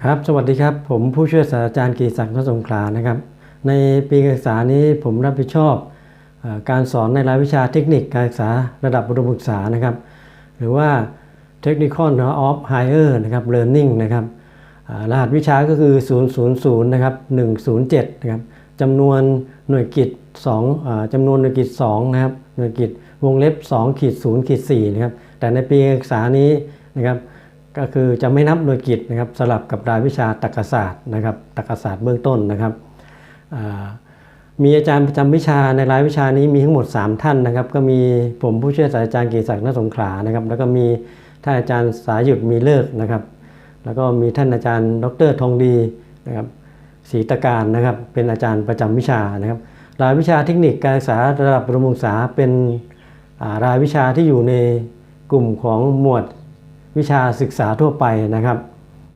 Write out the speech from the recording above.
ครับ สวัสดีครับ ผมผู้ช่วยศาสตราจารย์กีศักดิ์นสงขลานะครับ ในปีการศึกษานี้ผมรับผิดชอบอการสอนในรายวิชาเทคนิคการศึกษาระดับอุดมศึกษานะครับ หรือว่า Technical of Higher นะครับ Learning นะครับรหัสวิชาก็คือ 000 นะครับ 107 นะครับจำนวนหน่วยกิจ2อจำนวนหน่วยกิจ2นะครับ หน่วยกิจวงเล็บ2ขีด0ขีด4นะครับ แต่ในปีการศึกษานี้นะครับ ก็คือจะไม่นับหน่วยกิจนะครับสลับกับรายวิชาตรรกศาสตร์นะครับตรรกศาสตร์เบื้องต้นนะครับมีอาจารย์ประจำวิชาในรายวิชานี้มีทั้งหมด 3 ท่านนะครับ ก็มีผมผู้ช่วยศาสตราจารย์กีศักดิ์นสงขลานะครับ แล้วก็มีท่านอาจารย์สายุทธมีเลิกนะครับ แล้วก็มีท่านอาจารย์ ดรทองดีนะครับศรีตะการนะครับ เป็นอาจารย์ประจำวิชานะครับ รายวิชาเทคนิคการศึกษาระดับประถมศึกษาเป็นรายวิชาที่อยู่ในกลุ่มของหมวด วิชาศึกษาทั่วไปนะครับ